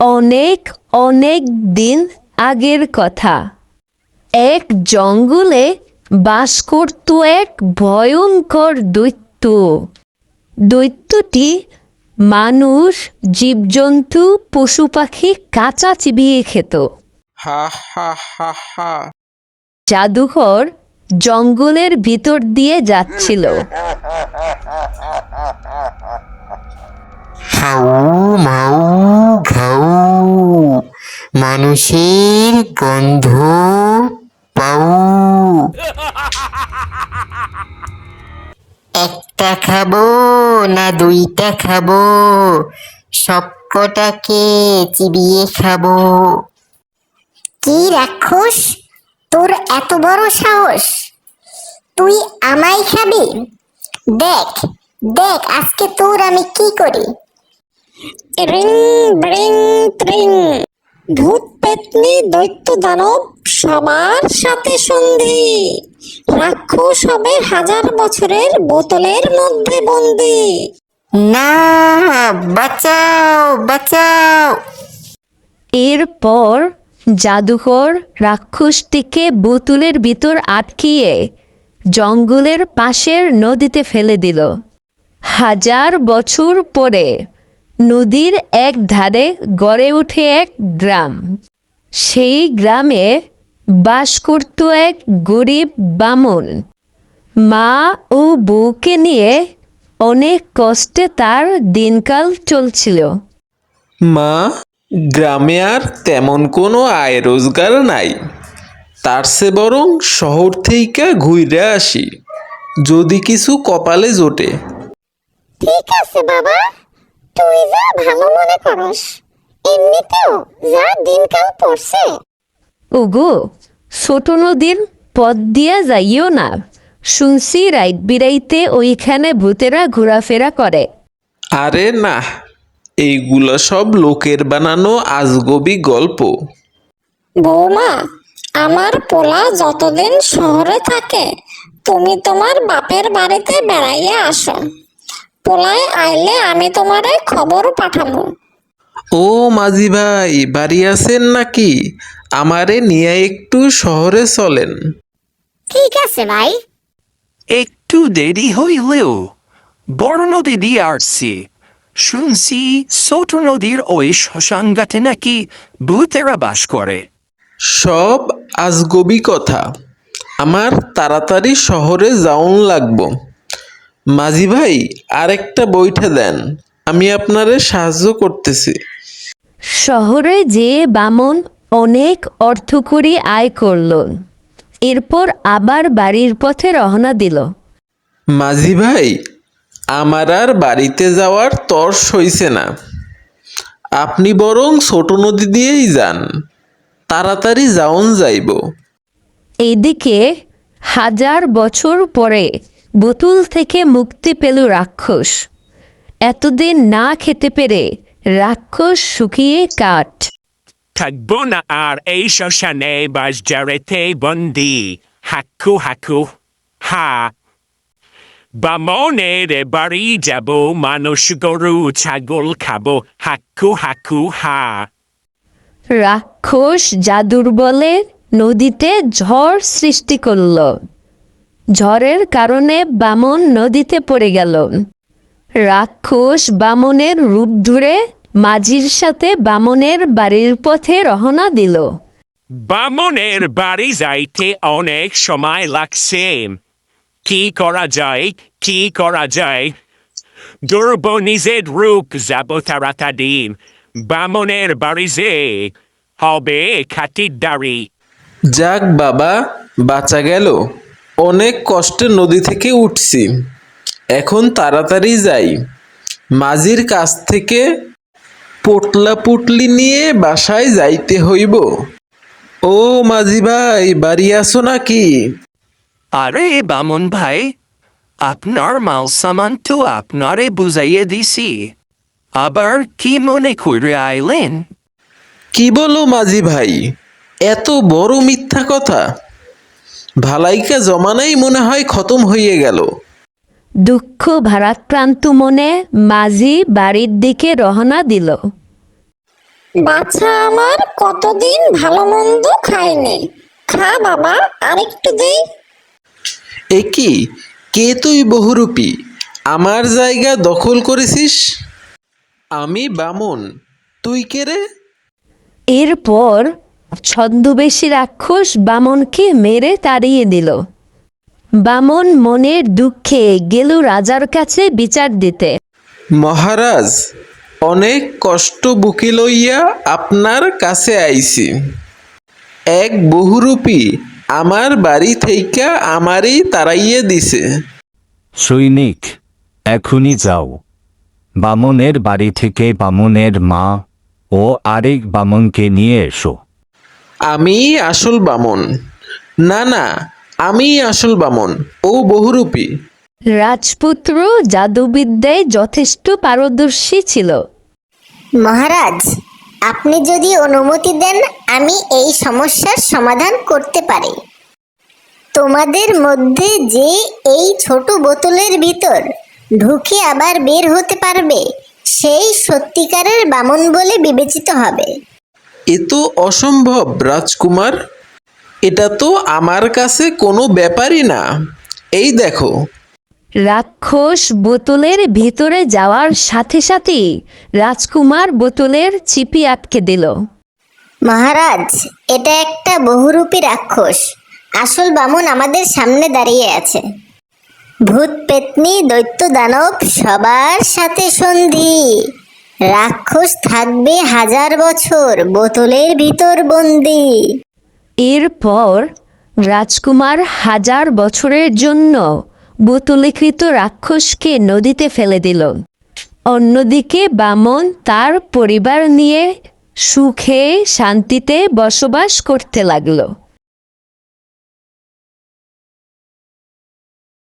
অনেক অনেক দিন আগের কথা। এক জঙ্গলে বাস করত এক ভয়ঙ্কর দৈত্য। দৈত্যটি মানুষ জীবজন্তু পশু পাখি কাঁচা চিবিয়ে খেত। হা হা হা হা। জাদুঘর জঙ্গলের ভিতর দিয়ে যাচ্ছিল। মানুষের গন্ধ পাউ একটা খাব না দুইটা খাব, সবকটাকে চিবিয়ে খাব। কি রাক্ষস, তোর এত বড় সাহস? তুই আমায় খাবি? দেখ দেখ আজকে তোর আমি কি করি। রিং, ব্রিং, ত্রিং। ভূত পেতনি দৈত্য দানব সবার সাথে সন্ধি। রাক্ষস হবে হাজার বছরের বোতলের মধ্যে বন্দি। না, বাঁচাও বাঁচাও। এরপর জাদুকর রাক্ষসটিকে বোতলের ভিতর আটকিয়ে জঙ্গলের পাশের নদীতে ফেলে দিল। হাজার বছর পরে নদীর এক ধারে গড়ে উঠে এক গ্রাম। সেই গ্রামে বাস করত এক গরিব বামন। মা ও বউকে নিয়ে অনেক কষ্টে তার দিনকাল চলছিল। মা গ্রামে আর তেমন কোনো আয় রোজগার নাই। তার সে বরং শহর থেকে ঘুরে আসি যদি কিছু কপালে জোটে। ঠিক আছে বাবা। তুই যা ভালো মনে করস এমনিতেও যা দিনকাল পড়ছে। ওগো ছোট নদীর পথ দিয়া যাইও না। শুনছি রাইট বিরাইতে ওইখানে ভূতেরা ঘোরাফেরা করে। আরে না এইগুলো সব লোকের বানানো আজগবি গল্প। বৌমা আমার পোলা যতদিন শহরে থাকে তুমি তোমার বাপের বাড়িতে বেড়াইয়া আসো। পোলায় আইলে আমি তোমারে খবর পাঠাবো। ও মাঝি ভাই বাড়ি আছেন নাকি? আমারে নিয়ে একটু শহরে চলেন। ঠিক আছে ভাই। একটু দেরি হইলেও বড় নদী দিয়ে আসছি। শুনছি ছোট নদীর ওই শ্মশানঘাটে নাকি ভূতেরা বাস করে। সব আজগবি কথা। আমার তাড়াতাড়ি শহরে যাওন লাগবো। মাঝি ভাই আরেকটা বইটা দেন। আমি আপনারে সাহায্য করতেছি। শহরে যে বামন অনেক অর্থ করি আয় করল এরপর আবার বাড়ির পথে রওনা দিল। মাঝি ভাই আমার আর বাড়িতে যাওয়ার তর হইছে না। আপনি বরং ছোট নদী দিয়েই যান। তাড়াতাড়ি যাওন যাইব। এইদিকে হাজার বছর পরে বোতল থেকে মুক্তি পেল রাক্ষস। এতদিন না খেতে পেরে রাক্ষস শুকিয়ে কাঠ। থাকব না আর এই শ্মশানে বাস জারেতে বন্দি। হাকু হাকু হা। বামনের বাড়ি যাব মানুষ গরু ছাগল খাব। হাকু হাকু হা। রাক্ষস জাদুর বলে নদীতে ঝড় সৃষ্টি করল। ঝড়ের কারণে বামন নদীতে পড়ে গেল। রাক্ষস বামনের রূপ ধরে মাঝির সাথে বামনের বাড়ির পথে রওনা দিল। বামনের বাড়ি যাইতে অনেক সময় লাগছে। কি করা যায় কি করা যায়? দুর্ব নিজের রূপ যাব তাড়াতাড়ি। বামনের বাড়ি যে হবে খাটির দাড়ি। যাক বাবা বাঁচা গেল। অনেক কষ্টে নদী থেকে উঠছি। এখন তাড়াতাড়ি যাই। মাঝির কাছ থেকে পোটলা পুটলি নিয়ে বাসায় যাইতে হইব। ও মাঝি ভাই বাড়ি আসো নাকি? আরে বামন ভাই আপনার মাল সামান তো আপনারে বুঝাইয়ে দিছি। আবার কি মনে করে আইলেন? কি বলো মাঝি ভাই এত বড় মিথ্যা কথা? ভালাইকা জমানাই মনে হয় খতম হইয়ে গেল। দুঃখ ভারাক্রান্ত মনে মাঝি বাড়ির দিকে রওনা দিল। বাচ্চা আমার কতদিন ভালো মন্দ খায়নি। খা বাবা আরেকটু দে। এ কি? কে তুই বহুরূপী? আমার জায়গা দখল করেছিস? আমি বামন তুই কে রে? এরপর ছদ্মবেশী রাক্ষস বামনকে মেরে তাড়িয়ে দিল। বামন মনের দুঃখে গেল রাজার কাছে বিচার দিতে। মহারাজ অনেক কষ্ট বুকে লইয়া আপনার কাছে আইছি। এক বহুরূপী আমার বাড়ি থেইকা আমারই তাড়াইয়ে দিছে। সৈনিক এখনই যাও। বামনের বাড়ি থেকে বামনের মা ও আরেক বামনকে নিয়ে এসো। আমি আসল বামন। না না আমি আসল বামন ও বহুরূপী। রাজপুত্র জাদুবিদ্যায় যথেষ্ট পারদর্শী ছিল। মহারাজ আপনি যদি অনুমতি দেন আমি এই সমস্যার সমাধান করতে পারি। তোমাদের মধ্যে যে এই ছোট বোতলের ভিতর ঢুকে আবার বের হতে পারবে সেই সত্যিকারের বামন বলে বিবেচিত হবে। এ তো অসম্ভব রাজকুমার। এটা তো আমার কাছে কোনো ব্যাপারই না। এই দেখো। রাক্ষস বোতলের ভিতরে যাওয়ার সাথে সাথেই রাজকুমার বোতলের চিপি আটকে দিল। মহারাজ এটা একটা বহুরূপী রাক্ষস। আসল বামন আমাদের সামনে দাঁড়িয়ে আছে। ভূত পেতনি দৈত্য দানব সবার সাথে সন্ধি। রাক্ষস থাকবে হাজার বছর, বোতলের ভিতর বন্দি। এরপর রাজকুমার হাজার বছরের জন্য বোতলীকৃত রাক্ষসকে নদীতে ফেলে দিল। অন্যদিকে বামন তার পরিবার নিয়ে সুখে শান্তিতে বসবাস করতে লাগল।